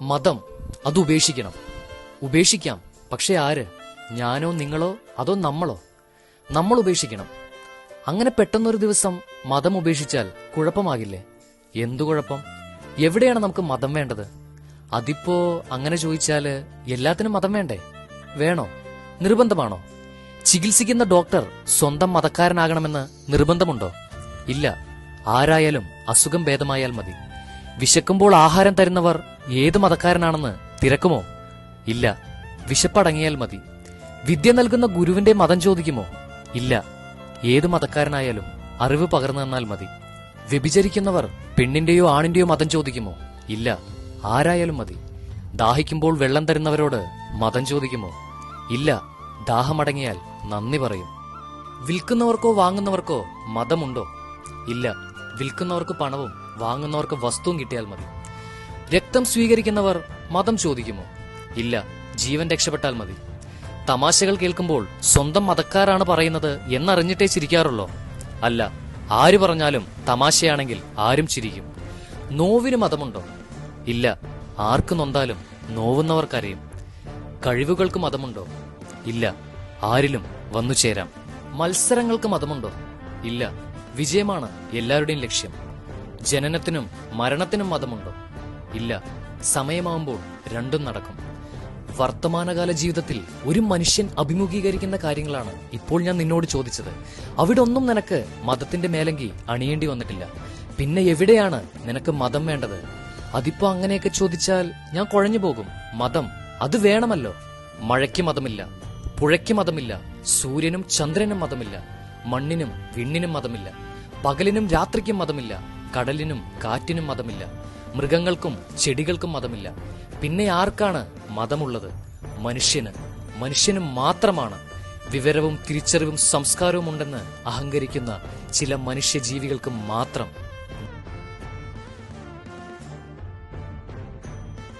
മതം അത് ഉപേക്ഷിക്കണം. ഉപേക്ഷിക്കാം. പക്ഷെ ആര്? ഞാനോ നിങ്ങളോ? അതോ നമ്മളോ? നമ്മൾ ഉപേക്ഷിക്കണം. അങ്ങനെ പെട്ടെന്നൊരു ദിവസം മതം ഉപേക്ഷിച്ചാൽ കുഴപ്പമാകില്ലേ? എന്തു കുഴപ്പം? എവിടെയാണ് നമുക്ക് മതം വേണ്ടത്? അതിപ്പോ അങ്ങനെ ചോദിച്ചാൽ എല്ലാത്തിനും മതം വേണ്ടേ? വേണോ? നിർബന്ധമാണോ? ചികിത്സിക്കുന്ന ഡോക്ടർ സ്വന്തം മതക്കാരനാകണമെന്ന് നിർബന്ധമുണ്ടോ? ഇല്ല. ആരായാലും അസുഖം ഭേദമായാൽ മതി. വിശക്കുമ്പോൾ ആഹാരം തരുന്നവർ ഏത് മതക്കാരനാണെന്ന് തിരക്കുമോ? ഇല്ല. വിശപ്പടങ്ങിയാൽ മതി. വിദ്യ നൽകുന്ന ഗുരുവിന്റെ മതം ചോദിക്കുമോ? ഇല്ല. ഏത് മതക്കാരനായാലും അറിവ് പകർന്നു തന്നാൽ മതി. വ്യഭിചരിക്കുന്നവർ പെണ്ണിന്റെയോ ആണിന്റെയോ മതം ചോദിക്കുമോ? ഇല്ല. ആരായാലും മതി. ദാഹിക്കുമ്പോൾ വെള്ളം തരുന്നവരോട് മതം ചോദിക്കുമോ? ഇല്ല. ദാഹമടങ്ങിയാൽ നന്ദി പറയും. വിൽക്കുന്നവർക്കോ വാങ്ങുന്നവർക്കോ മതമുണ്ടോ? ഇല്ല. വിൽക്കുന്നവർക്ക് പണവും വാങ്ങുന്നവർക്ക് വസ്തുവും കിട്ടിയാൽ മതി. രക്തം സ്വീകരിക്കുന്നവർ മതം ചോദിക്കുമോ? ഇല്ല ജീവൻ രക്ഷപ്പെട്ടാൽ മതി. തമാശകൾ കേൾക്കുമ്പോൾ സ്വന്തം മതക്കാരാണ് പറയുന്നത് എന്നറിഞ്ഞിട്ടേ ചിരിക്കാറുള്ളോ? അല്ല ആര് പറഞ്ഞാലും തമാശയാണെങ്കിൽ ആരും ചിരിക്കും. നോവിന് മതമുണ്ടോ? ഇല്ല ആർക്ക് നൊന്താലും നോവുന്നവർക്കറിയും കഴിവുകൾക്ക് മതമുണ്ടോ? ഇല്ല ആരിലും വന്നു ചേരാം. മത്സരങ്ങൾക്ക് മതമുണ്ടോ? ഇല്ല വിജയമാണ് എല്ലാവരുടെയും ലക്ഷ്യം. ജനനത്തിനും മരണത്തിനും മതമുണ്ടോ? ഇല്ല സമയമാകുമ്പോൾ രണ്ടും നടക്കും. വർത്തമാനകാല ജീവിതത്തിൽ ഒരു മനുഷ്യൻ അഭിമുഖീകരിക്കുന്ന കാര്യങ്ങളാണ് ഇപ്പോൾ ഞാൻ നിന്നോട് ചോദിച്ചത്. അവിടെ ഒന്നും നിനക്ക് മതത്തിന്റെ മേലങ്കി അണിയേണ്ടി വന്നിട്ടില്ല. പിന്നെ എവിടെയാണ് നിനക്ക് മതം വേണ്ടത്? അതിപ്പോ അങ്ങനെയൊക്കെ ചോദിച്ചാൽ ഞാൻ കുഴഞ്ഞു പോകും. മതം അത് വേണമല്ലോ. മഴയ്ക്ക് മതമില്ല പുഴയ്ക്ക് മതമില്ല സൂര്യനും ചന്ദ്രനും മതമില്ല മണ്ണിനും വിണ്ണിനും മതമില്ല പകലിനും രാത്രിക്കും മതമില്ല കടലിനും കാറ്റിനും മതമില്ല. മൃഗങ്ങൾക്കും ചെടികൾക്കും മതമില്ല. പിന്നെ ആർക്കാണ് മതമുള്ളത്? മനുഷ്യന്. മനുഷ്യന് മാത്രമാണ് വിവരവും തിരിച്ചറിവും സംസ്കാരവും ഉണ്ടെന്ന് അഹങ്കരിക്കുന്ന ചില മനുഷ്യജീവികൾക്ക് മാത്രം.